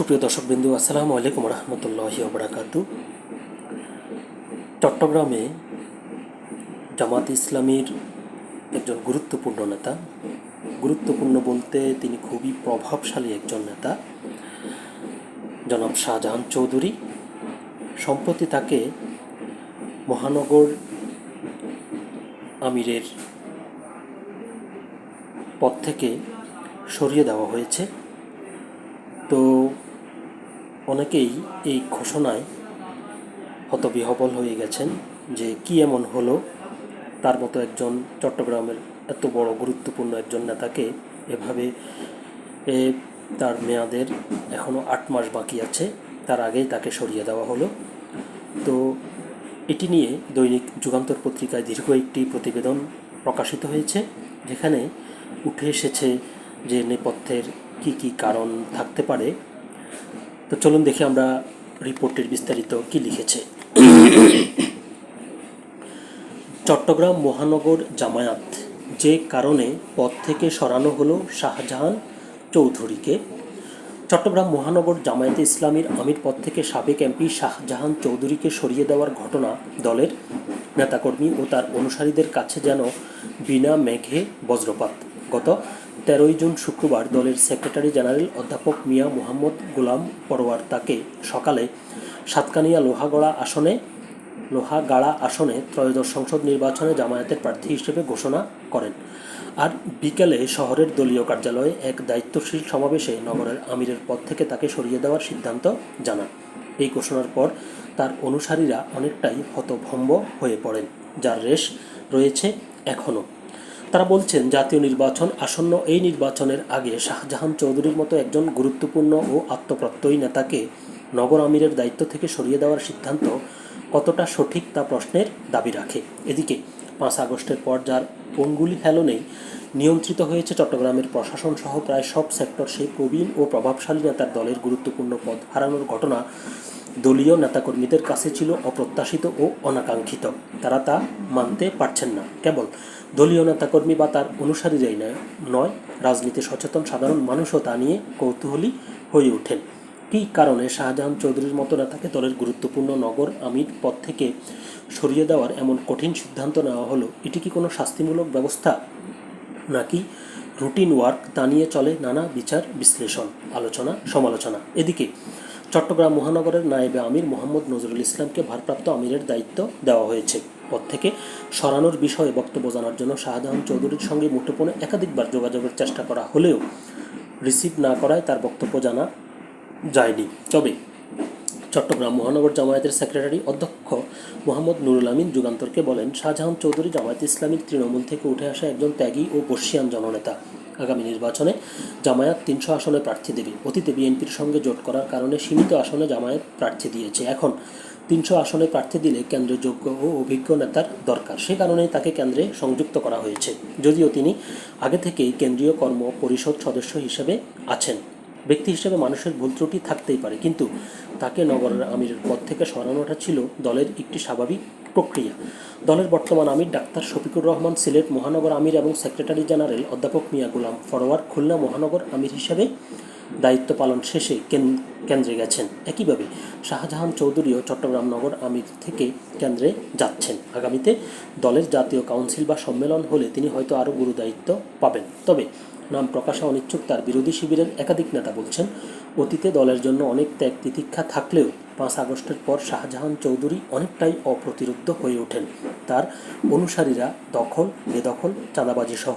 সুপ্রিয় দর্শকবৃন্দু, আসসালামু আলাইকুম রহমতুল্লাহি ওবরাকাতু চট্টগ্রামে জামাত ইসলামীর একজন গুরুত্বপূর্ণ নেতা। গুরুত্বপূর্ণ বলতে তিনি খুবই প্রভাবশালী একজন নেতা। জনাব শাহজাহান চৌধুরী, সম্প্রতি তাকে মহানগর আমিরের পদ থেকে সরিয়ে দেওয়া হয়েছে। তো অনেকেই এই ঘোষণায় হতবিহবল হয়ে গেছেন যে কি এমন হলো, তার মতো একজন চট্টগ্রামের এত বড় গুরুত্বপূর্ণ একজন নেতাকে এভাবে তার মেয়াদের এখনও আট মাস বাকি আছে, তার আগেই তাকে সরিয়ে দেওয়া হলো। তো এটি নিয়ে দৈনিক যুগান্তর পত্রিকায় দীর্ঘ একটি প্রতিবেদন প্রকাশিত হয়েছে, যেখানে উঠে এসেছে যে নেপথ্যের কি কি কারণ থাকতে পারে তো চলুন দেখি আমরা রিপোর্টের বিস্তারিত কি লিখেছে। চট্টগ্রাম মহানগর জামায়াত, যে কারণে পদ থেকে সরানো হলো শাহজাহান চৌধুরীকে। চট্টগ্রাম মহানগর জামায়াতে ইসলামীর আমির পদ থেকে সাবেক এমপি শাহজাহান চৌধুরীকে সরিয়ে দেওয়ার ঘটনা দলের নেতাকর্মী ও তার অনুসারীদের কাছে যেন বিনা মেঘে বজ্রপাত। গত তেরোই জুন শুক্রবার দলের সেক্রেটারি জেনারেল অধ্যাপক মিয়া মোহাম্মদ গোলাম পরোয়ার তাকে সকালে সাতকানিয়া লোহাগড়া আসনে, লোহাগাড়া আসনে ত্রয়োদশ সংসদ নির্বাচনে জামায়াতের প্রার্থী হিসেবে ঘোষণা করেন। আর বিকেলে শহরের দলীয় কার্যালয়ে এক দায়িত্বশীল সমাবেশে নগরের আমিরের পদ থেকে তাকে সরিয়ে দেওয়ার সিদ্ধান্ত জানান। এই ঘোষণার পর তার অনুসারীরা অনেকটাই হতভম্ব হয়ে পড়েন, যার রেশ রয়েছে এখনও। তারা বলছেন, জাতীয় নির্বাচন আসন্ন এই নির্বাচনের আগে শাহজাহান চৌধুরীর মতো একজন গুরুত্বপূর্ণ ও আত্মপ্রত্যয়ী নেতাকে নগর আমিরের দায়িত্ব থেকে সরিয়ে দেওয়ার সিদ্ধান্ত কতটা সঠিক তা প্রশ্নের দাবি রাখে। এদিকে পাঁচ আগস্টের পর যার অঙ্গুলি হেলনেই নিয়ন্ত্রিত হয়েছে চট্টগ্রামের প্রশাসন সহ প্রায় সব সেক্টর, সেই প্রবীণ ও প্রভাবশালী নেতার দলের গুরুত্বপূর্ণ পদ হারানোর ঘটনা দলীয় নেতাকর্মীদের কাছে ছিল অপ্রত্যাশিত ও অনাকাঙ্ক্ষিত। তারা তা মানতে পারছেন না। কেবল দলীয় নেতাকর্মী বা তার অনুসারীরাই নয় রাজনীতি সচেতন সাধারণ মানুষও তা নিয়ে কৌতূহলী হয়ে ওঠেন। কী কারণে শাহজাহান চৌধুরীর মতো নেতাকে দলের গুরুত্বপূর্ণ নগর আমির পদ থেকে সরিয়ে দেওয়ার এমন কঠিন সিদ্ধান্ত নেওয়া হলো, এটি কি কোনো শাস্তিমূলক ব্যবস্থা? নাকি রুটিন ওয়ার্ক তা নিয়ে চলে নানা বিচার বিশ্লেষণ, আলোচনা, সমালোচনা? এদিকে চট্টগ্রাম মহানগরের নায়েবে আমির মোহাম্মদ নজরুল ইসলামকে ভারপ্রাপ্ত আমিরের দায়িত্ব দেওয়া হয়েছে। পর থেকে সরানোর বিষয়ে বক্তব্য জানার জন্য শাহজাহান চৌধুরীর সঙ্গে মুঠোফোনে একাধিকবার যোগাযোগের চেষ্টা করা হলেও রিসিভ না করায় তার বক্তব্য জানা যায়নি। তবে চট্টগ্রাম মহানগর জামায়াতের সেক্রেটারি অধ্যক্ষ মোহাম্মদ নুরুল আমিন যুগান্তরকে বলেন, শাহজাহান চৌধুরী জামায়াত ইসলামীর তৃণমূল থেকে উঠে আসা একজন ত্যাগী ও বর্ষিয়ান জননেতা। আগামী নির্বাচনে জামায়াত তিনশো আসনে প্রার্থী দেবে। অতীতে বিএনপির সঙ্গে জোট করার কারণে সীমিত আসনে জামায়াত প্রার্থী দিয়েছে। এখন তিনশো আসনে প্রার্থী দিলে কেন্দ্রে যোগ্য ও অভিজ্ঞ নেতার দরকার। সে কারণেই তাকে কেন্দ্রে সংযুক্ত করা হয়েছে। যদিও তিনি আগে থেকেই কেন্দ্রীয় কর্ম পরিষদ সদস্য হিসেবে আছেন। ব্যক্তি হিসেবে মানুষের ভুল ত্রুটি থাকতেই পারে। কিন্তু তাকে নগরের আমিরের পদ থেকে সরানোটা ছিল দলের একটি স্বাভাবিক প্রক্রিয়া। দলের বর্তমান আমির ডাক্তার শফিকুর রহমান, সিলেট মহানগর আমির এবং সেক্রেটারি জেনারেল অধ্যাপক মিয়া গুলাম ফরওয়ার খুলনা মহানগর আমির হিসেবে দায়িত্ব পালন শেষে কেন- কেন্দ্রে গেছেন। একইভাবে শাহজাহান চৌধুরীও চট্টগ্রাম নগর আমির থেকে কেন্দ্রে যাচ্ছেন। আগামীতে দলের জাতীয় কাউন্সিল বা সম্মেলন হলে তিনি হয়তো আরও গুরু দায়িত্ব পাবেন। তবে নাম প্রকাশে অনিচ্ছুক তার বিরোধী শিবিরের একাধিক নেতা বলছেন, অতীতে দলের জন্য অনেক ত্যাগ তিতিক্ষা থাকলেও পাঁচ আগস্টের পর শাহজাহান চৌধুরী অনেকটাই অপ্রতিরোধ্য হয়ে ওঠেন। তার অনুসারীরা দখল, বেদখল চাঁদাবাজি সহ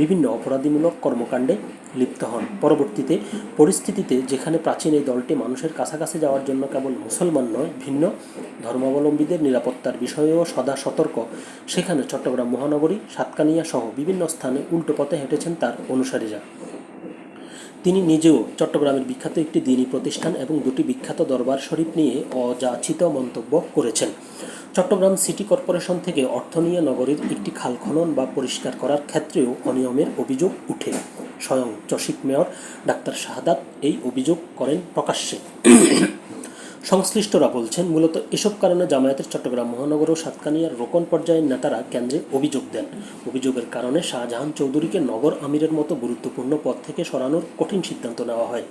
বিভিন্ন অপরাধীমূলক কর্মকাণ্ডে লিপ্ত হন। পরবর্তীতে পরিস্থিতিতে যেখানে প্রাচীন এই দলটি মানুষের কাছাকাছি যাওয়ার জন্য কেবল মুসলমান নয়, ভিন্ন ধর্মাবলম্বীদের নিরাপত্তার বিষয়েও সদা সতর্ক। সেখানে চট্টগ্রাম মহানগরী, সাতকানিয়া সহ বিভিন্ন স্থানে উল্টো পথে হেঁটেছেন তার অনুসারীরা তিনি নিজেও চট্টগ্রামের বিখ্যাত একটি দিনী প্রতিষ্ঠান এবং দুটি বিখ্যাত দরবার শরীফ নিয়ে অযাচিত মন্তব্য করেছেন। চট্টগ্রাম সিটি কর্পোরেশন থেকে অর্থ নিয়ে নগরীর একটি খাল খনন বা পরিষ্কার করার ক্ষেত্রেও অনিয়মের অভিযোগ উঠে। স্বয়ং চসিক মেয়র ডাক্তার শাহাদাত এই অভিযোগ করেন প্রকাশ্যে। সংশ্লিষ্টরা বলছেন, মূলত এসব কারণে জামায়াতের চট্টগ্রাম মহানগর ও সাতকানিয়ার রোকন পর্যায়ের নেতারা কেন্দ্রে অভিযোগ দেন। অভিযোগের কারণে শাহজাহান চৌধুরীকে নগর আমিরের মতো গুরুত্বপূর্ণ পদ থেকে সরানোর কঠিন সিদ্ধান্ত নেওয়া হয়।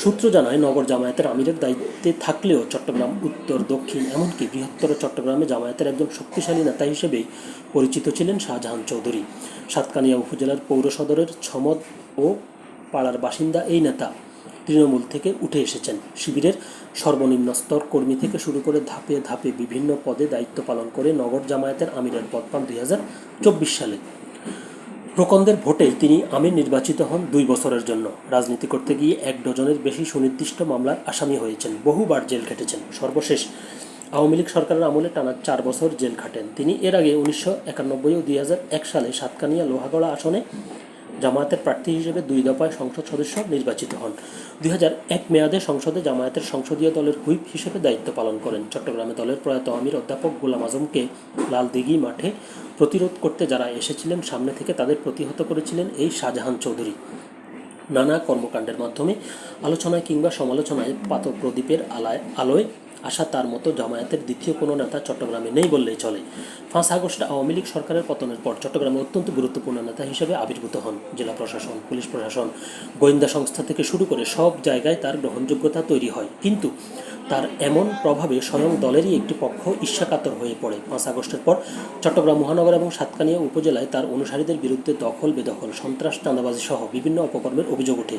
সূত্র জানায়, নগর জামায়াতের আমিরের দায়িত্বে থাকলেও চট্টগ্রাম উত্তর, দক্ষিণ, এমনকি বৃহত্তর চট্টগ্রামে জামায়াতের একজন শক্তিশালী নেতা হিসেবেই পরিচিত ছিলেন শাহজাহান চৌধুরী। সাতকানিয়া উপজেলার পৌর সদরের ছমদ ও পাড়ার বাসিন্দা এই নেতা। তৃণমূল থেকে উঠে এসেছেন। শিবিরের সর্বনিম্ন স্তর কর্মী থেকে শুরু করে ধাপে ধাপে বিভিন্ন পদে দায়িত্ব পালন করে নগর জামায়াতের আমিরের পদ পান দু হাজার চব্বিশ সালে। রোকনদের ভোটেই তিনি আমির নির্বাচিত হন দুই বছরের জন্য। রাজনীতি করতে গিয়ে এক ডজনের বেশি সুনির্দিষ্ট মামলার আসামি হয়েছেন। বহুবার জেল খেটেছেন। সর্বশেষ আওয়ামী লীগ সরকারের আমলে টানা চার বছর জেল খাটেন। তিনি এর আগে উনিশশো একানব্বই ও দুই সালে সাতকানিয়া লোহাগড়া আসনে জামায়াতের প্রার্থী হিসেবে দুই দফায় সংসদ সদস্য নির্বাচিত হন। দুই এক মেয়াদে সংসদে জামায়াতের সংসদীয় দলের হুইপ হিসেবে দায়িত্ব পালন করেন। চট্টগ্রামে দলের প্রয়াত আমির অধ্যাপক গোলাম আজমকে লালদিঘি মাঠে প্রতিরোধ করতে যারা এসেছিলেন, সামনে থেকে তাদের প্রতিহত করেছিলেন এই শাহজাহান চৌধুরী। নানা কর্মকাণ্ডের মাধ্যমে আলোচনায় কিংবা সমালোচনায় পাতক প্রদীপের আলায় আলোয় আসা তার মতো জামায়াতের দ্বিতীয় কোনো নেতা চট্টগ্রামে নেই বললেই চলে। পাঁচ আগস্ট আওয়ামী লীগ সরকারের পতনের পর চট্টগ্রামে অত্যন্ত গুরুত্বপূর্ণ নেতা হিসেবে আবির্ভূত হন জেলা প্রশাসন, পুলিশ প্রশাসন। গোয়েন্দা সংস্থা থেকে শুরু করে সব জায়গায় তার গ্রহণযোগ্যতা তৈরি হয়। কিন্তু তার এমন প্রভাবে স্বয়ং দলেরই একটি পক্ষ ঈর্ষাকাতর হয়ে পড়ে। পাঁচ আগস্টের পর চট্টগ্রাম মহানগর এবং সাতকানিয়া উপজেলায় তার অনুসারীদের বিরুদ্ধে দখল, বেদখল, সন্ত্রাস, চাঁদাবাজি সহ বিভিন্ন অপকর্মের অভিযোগ ওঠে।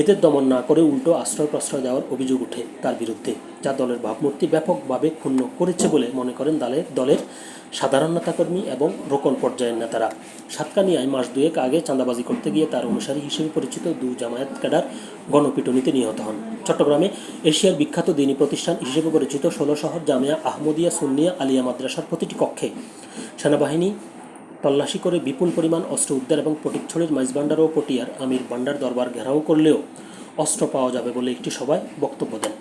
এদের দমন না করে উল্টো আশ্রয় প্রশ্রয় দেওয়ার অভিযোগ ওঠে তার বিরুদ্ধে, যা দলের ভাবমূর্তি ব্যাপকভাবে ক্ষুণ্ণ করেছে বলে মনে করেন দলের দলের সাধারণ নেতাকর্মী এবং রোকন পর্যায়ের নেতারা। সাতকানিয়ায় মাস দুয়েক আগে চাঁদাবাজি করতে গিয়ে তার অনুসারী হিসেবে পরিচিত দু জামায়াত ক্যাডার গণপিটুনিতে নিহত হন। চট্টগ্রামে এশিয়ার বিখ্যাত দিনী প্রতিষ্ঠান হিসেবে পরিচিত ষোলো শহর, জামিয়া, আহমদিয়া, সুন্নিয়া, আলিয়া মাদ্রাসার প্রতিটি কক্ষে। সেনাবাহিনী তল্লাশি করে বিপুল পরিমাণ অস্ত্র উদ্ধার এবং পটিকছড়ির মাইজবান্ডার ও পটিয়ার আমির বান্ডার দরবার ঘেরাও করলেও অস্ত্র পাওয়া যাবে বলে একটি সভায় বক্তব্য দেন।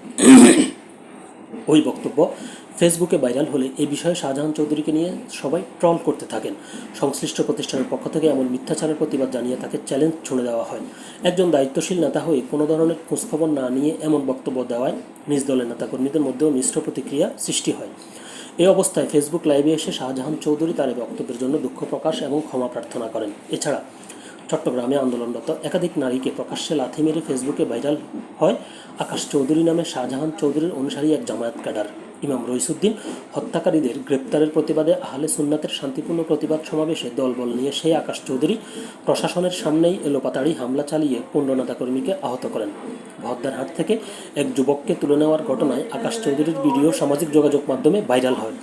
ওই বক্তব্য। ফেসবুকে ভাইরাল হলে এই বিষয়ে শাহজাহান চৌধুরীকে নিয়ে সবাই ট্রল করতে থাকেন। সংশ্লিষ্ট প্রতিষ্ঠানের পক্ষ থেকে এমন মিথ্যাচারের প্রতিবাদ জানিয়ে তাকে চ্যালেঞ্জ ছুড়ে দেওয়া হয়। একজন দায়িত্বশীল নেতা হয়ে কোনো ধরনের খোঁজখবর না নিয়ে এমন বক্তব্য দেওয়ায় নিজ দলের নেতাকর্মীদের মধ্যেও মিশ্র প্রতিক্রিয়া সৃষ্টি হয়। এই অবস্থায় ফেসবুক লাইভে এসে শাহজাহান চৌধুরী তার বক্তব্যের জন্য দুঃখ প্রকাশ এবং ক্ষমা প্রার্থনা করেন। এছাড়া চট্টগ্রামে আন্দোলনরত একাধিক নারীকে প্রকাশ্যে লাথি মেরে ফেসবুকে ভাইরাল হয় আকাশ চৌধুরী নামে শাহজাহান চৌধুরীর অনুসারী এক জামায়াত ক্যাডার। ইমাম রইসুদ্দিন হত্যাকারীদের গ্রেপ্তারের প্রতিবাদে আহলে সুন্নাতের শান্তিপূর্ণ প্রতিবাদ সমাবেশে দলবল নিয়ে সেই আকাশ চৌধুরী প্রশাসনের সামনেই এলোপাতাড়ি হামলা চালিয়ে পণ্য নেতাকর্মীকে আহত করেন। ভদ্দারহাট থেকে এক যুবককে তুলে নেওয়ার ঘটনায় আকাশ চৌধুরীর ভিডিও সামাজিক যোগাযোগ মাধ্যমে ভাইরাল হয়।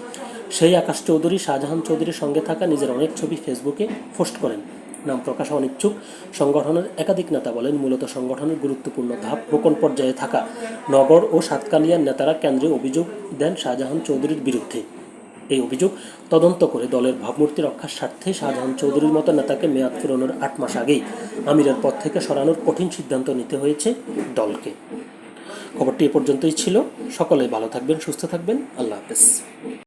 সেই আকাশ চৌধুরী শাহজাহান চৌধুরীর সঙ্গে থাকা নিজের অনেক ছবি ফেসবুকে পোস্ট করেন। নাম প্রকাশে অনিচ্ছুক। সংগঠনের একাধিক নেতা বলেন, মূলত সংগঠনের গুরুত্বপূর্ণ ধাপ রোকন পর্যায়ে থাকা। নগর ও সাতকানিয়ার নেতারা কেন্দ্রে অভিযোগ দেন শাহজাহান চৌধুরীর বিরুদ্ধে। এই অভিযোগ তদন্ত করে দলের ভাবমূর্তি রক্ষার স্বার্থে শাহজাহান চৌধুরীর মতো নেতাকে মেয়াদ ফেরানোর আট মাস আগেই আমিরের পদ থেকে সরানোর কঠিন সিদ্ধান্ত নিতে হয়েছে দলকে। খবরটি এ পর্যন্তই ছিল। সকলে ভালো থাকবেন, সুস্থ থাকবেন। আল্লাহ হাফেজ।